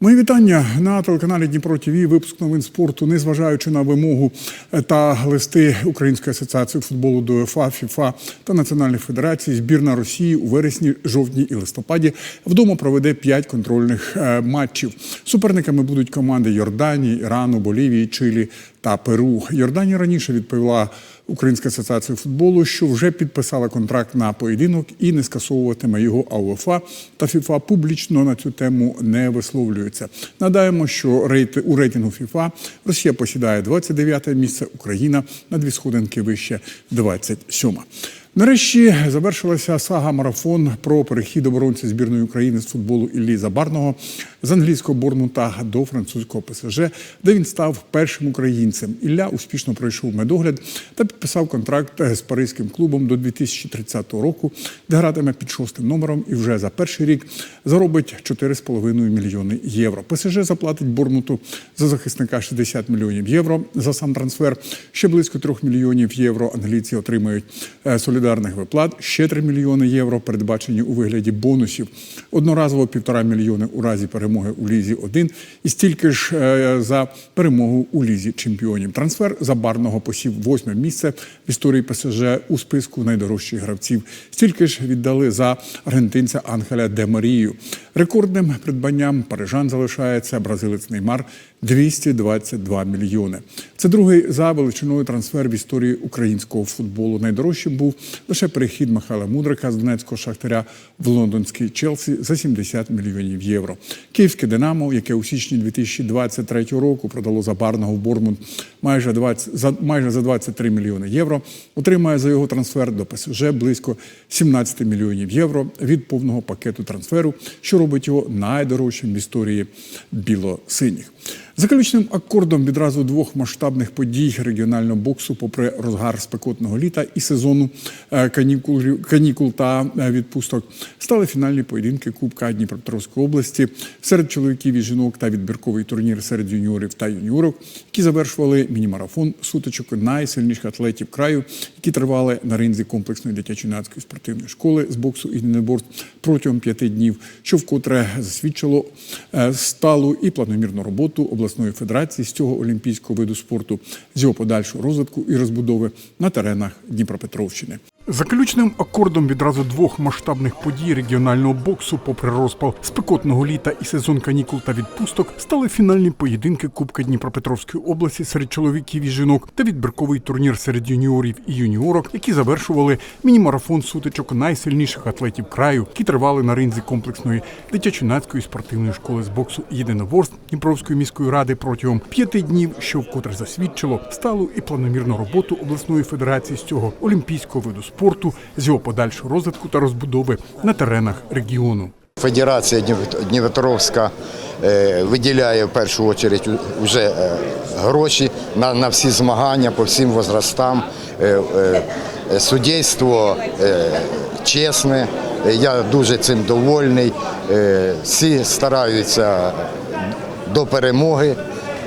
Мої вітання на телеканалі Дніпро ТВ. Випуск новин спорту, незважаючи на вимогу та листи Української асоціації футболу до УЄФА, ФІФА та Національної федерації, Збірна Росії у вересні, жовтні і листопаді вдома проведе п'ять контрольних е, матчів. Суперниками будуть команди Йорданії, Ірану, Болівії, Чилі та Перу. Йорданія раніше відповіла Українська асоціація футболу, що вже підписала контракт на поєдинок і не скасовуватиме його. А УЄФА та ФІФА публічно на цю тему не висловлюються. Надаємо, що рейти- у рейтингу ФІФА Росія посідає 29 місце, Україна на дві сходинки вище 27. Нарешті завершилася сага марафон про перехід оборонця збірної України з футболу Іллі Забарного з англійського Борнмута до французького ПСЖ, де він став першим українцем. Ілля успішно пройшов медогляд та підписав контракт з паризьким клубом до 2030 року, де гратиме під шостим номером і вже за перший рік заробить 4,5 мільйони євро. ПСЖ заплатить Борнмуту за захисника 60 мільйонів євро за сам трансфер. Ще близько 3 мільйонів євро англійці отримають е, солідарних виплат. Ще 3 мільйони євро передбачені у вигляді бонусів. Одноразово півтора мільйони у разі перемоги у лізі 1 і стільки ж е, за перемогу у лізі чемпіонів. Трансфер забарного посів восьме місце в історії ПСЖ у списку найдорожчих гравців. Стільки ж віддали за аргентинця Ангеля Де Марію. Рекордним придбанням парижан залишається бразилець Неймар 222 мільйони. Це другий за величиною трансфер в історії українського футболу. Найдорожчим був лише перехід Михайла Мудрика з Донецького шахтаря в лондонський Челсі за 70 мільйонів євро. Київське Динамо, яке у січні 2023 року продало забарного в Бормунд майже 20, за майже за 23 мільйони євро, отримає за його трансфер до ПСЖ близько 17 мільйонів євро від повного пакету трансферу, що робить його найдорожчим в історії біло-синіх. Заключним акордом відразу двох масштабних подій регіонального боксу, попри розгар спекотного літа і сезону е, канікул, канікул та е, відпусток, стали фінальні поєдинки Кубка Дніпропетровської області серед чоловіків і жінок та відбірковий турнір серед юніорів та юніорок, які завершували міні-марафон сутичок найсильніших атлетів краю, які тривали на ринзі комплексної дитячо-юнацької спортивної школи з боксу і єдиноборств протягом п'яти днів, що вкотре засвідчило е, сталу і планомірну роботу обласної федерації з цього олімпійського виду спорту з його подальшого розвитку і розбудови на теренах Дніпропетровщини. Заключним акордом відразу двох масштабних подій регіонального боксу, попри розпал спекотного літа і сезон канікул та відпусток, стали фінальні поєдинки Кубка Дніпропетровської області серед чоловіків і жінок та відбірковий турнір серед юніорів і юніорок, які завершували міні-марафон сутичок найсильніших атлетів краю, які тривали на ринзі комплексної дитячо-юнацької спортивної школи з боксу і єдиноборств Дніпровської міської ради протягом п'яти днів, що вкотре засвідчило сталу і планомірну роботу обласної федерації з цього олімпійського виду спорту з його подальшого розвитку та розбудови на теренах регіону. Федерація Дніп- Дніпропетровська е, виділяє в першу чергу вже е, гроші на, на всі змагання по всім возрастам. Е, Судейство чесне, я дуже цим довольний. Всі стараються до перемоги.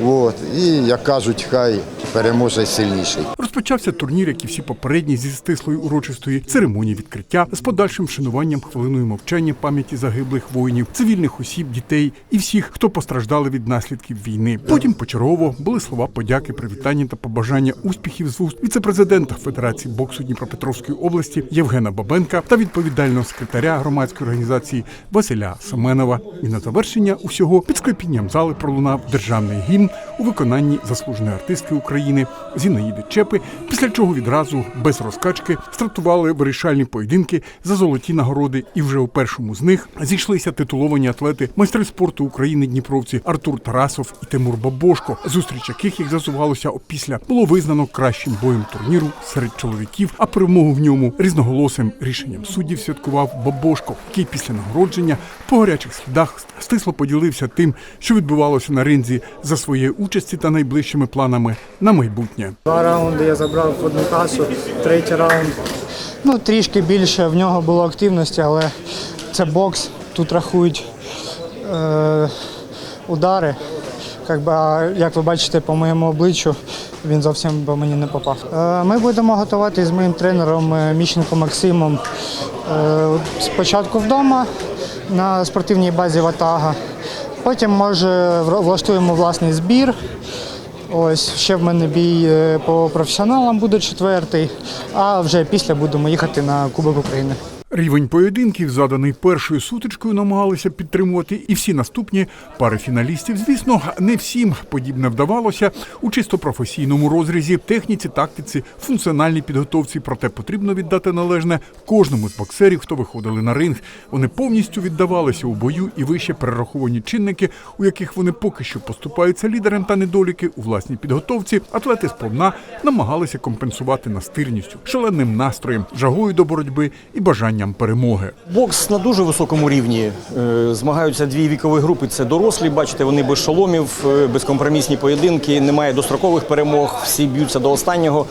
От. І, як кажуть, хай переможе сильніший. Розпочався турнір, як і всі попередні зі стислої урочистої церемонії відкриття з подальшим вшануванням хвилиною мовчання пам'яті загиблих воїнів, цивільних осіб, дітей і всіх, хто постраждали від наслідків війни. Потім почергово були слова подяки, привітання та побажання успіхів з вуст віцепрезидента Федерації боксу Дніпропетровської області Євгена Бабенка та відповідального секретаря громадської організації Василя Семенова. І на завершення усього під склепінням зали пролунав державний гімн у виконанні заслуженої артистки України Зінаїди Чепи, після чого відразу без розкачки стартували вирішальні поєдинки за золоті нагороди. І вже у першому з них зійшлися титуловані атлети майстри спорту України Дніпровці Артур Тарасов і Тимур Бабошко, зустріч яких як зазувалося опісля було визнано кращим боєм турніру серед чоловіків. А перемогу в ньому різноголосим рішенням суддів святкував Бабошко, який після нагородження по гарячих слідах стисло поділився тим, що відбувалося на ринзі за своєї участі та найближчими планами на майбутнє. Два раунди я забрав в одну касу, третій раунд. Ну, трішки більше в нього було активності, але це бокс. Тут рахують е, удари. Как би, а як ви бачите по моєму обличчю, він зовсім по мені не попав. Е, ми будемо готувати з моїм тренером е, Міщенко Максимом е, спочатку вдома на спортивній базі Ватага. Потім, може, влаштуємо власний збір. Ось ще в мене бій е, по професіоналам буде четвертий, а вже після будемо їхати на Кубок України. Рівень поєдинків, заданий першою сутичкою, намагалися підтримувати і всі наступні пари фіналістів. Звісно, не всім подібне вдавалося у чисто професійному розрізі, техніці, тактиці, функціональній підготовці. Проте потрібно віддати належне кожному з боксерів, хто виходили на ринг. Вони повністю віддавалися у бою і вище перераховані чинники, у яких вони поки що поступаються лідерам та недоліки у власній підготовці. Атлети сповна намагалися компенсувати настирністю, шаленим настроєм, жагою до боротьби і бажанням перемоги. Бокс на дуже високому рівні. Е, Змагаються дві вікові групи. Це дорослі, бачите, вони без шоломів, е, безкомпромісні поєдинки, немає дострокових перемог, всі б'ються до останнього.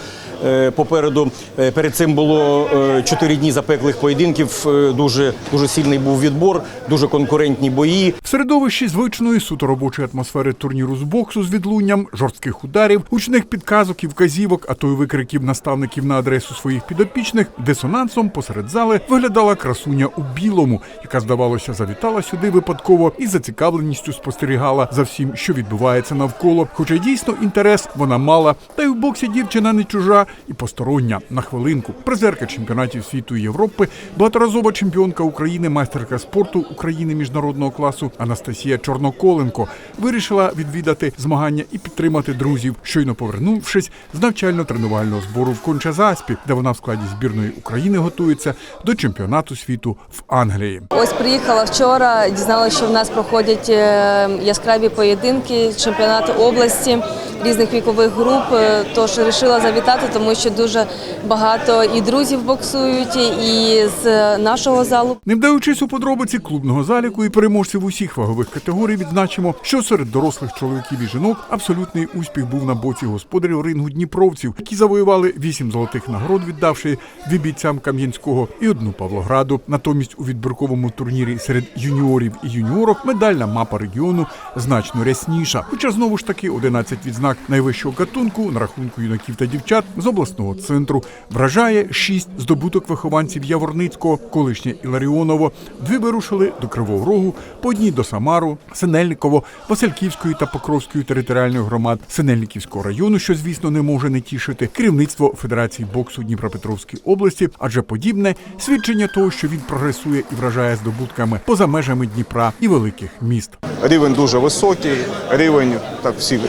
Е, Попереду е, перед цим було е, чотири дні запеклих поєдинків. Дуже дуже сильний був відбор, дуже конкурентні бої. В середовищі звичної суто робочої атмосфери турніру з боксу з відлунням, жорстких ударів, гучних підказок і вказівок, а то й викриків наставників на адресу своїх підопічних, дисонансом посеред зали виглядала красуня у білому, яка, здавалося, завітала сюди випадково і зацікавленістю спостерігала за всім, що відбувається навколо. Хоча дійсно інтерес вона мала, та й у боксі дівчина не чужа і постороння на хвилинку. Призерка чемпіонатів світу і Європи, багаторазова чемпіонка України, майстерка спорту України міжнародного класу Анастасія Чорноколенко вирішила відвідати змагання і підтримати друзів, щойно повернувшись з навчально-тренувального збору в Кончазаспі, де вона в складі збірної України готується до чемпіонату світу в Англії. Ось приїхала вчора, дізналася, що в нас проходять е, яскраві поєдинки, чемпіонати області різних вікових груп. Е, Тож вирішила завітати, тому що дуже багато і друзів боксують, і з нашого залу. Не вдаючись у подробиці клубного заліку і переможців усіх вагових категорій, відзначимо, що серед дорослих чоловіків і жінок абсолютний успіх був на боці господарів рингу дніпровців, які завоювали вісім золотих нагород, віддавши дві бійцям Кам'янського і одну Павлограду. Натомість у відбірковому турнірі серед юніорів і юніорок медальна мапа регіону значно рясніша. Хоча знову ж таки 11 відзнак найвищого гатунку на рахунку юнаків та дівчат обласного центру вражає шість здобуток вихованців Яворницького, колишнє Іларіоново. Дві вирушили до Кривого Рогу, по одній до Самару, Синельниково, Васильківської та Покровської територіальних громад Синельниківського району, що звісно не може не тішити керівництво Федерації боксу Дніпропетровської області, адже подібне свідчення того, що він прогресує і вражає здобутками поза межами Дніпра і великих міст. Рівень дуже високий, рівень, так всі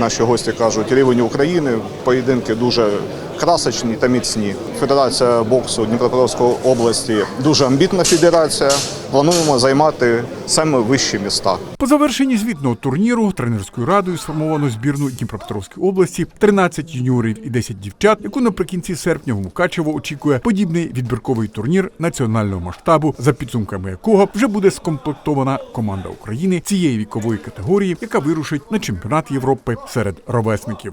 наші гості кажуть, рівень України, поєдинки дуже красочні та міцні. Федерація боксу Дніпропетровської області дуже амбітна федерація. Плануємо займати саме вищі міста. По завершенні звітного турніру тренерською радою сформовано збірну Дніпропетровської області 13 юніорів і 10 дівчат, яку наприкінці серпня в Мукачево очікує подібний відбірковий турнір національного масштабу, за підсумками якого вже буде скомплектована команда України цієї вікової категорії, яка вирушить на чемпіонат Європи серед ровесників.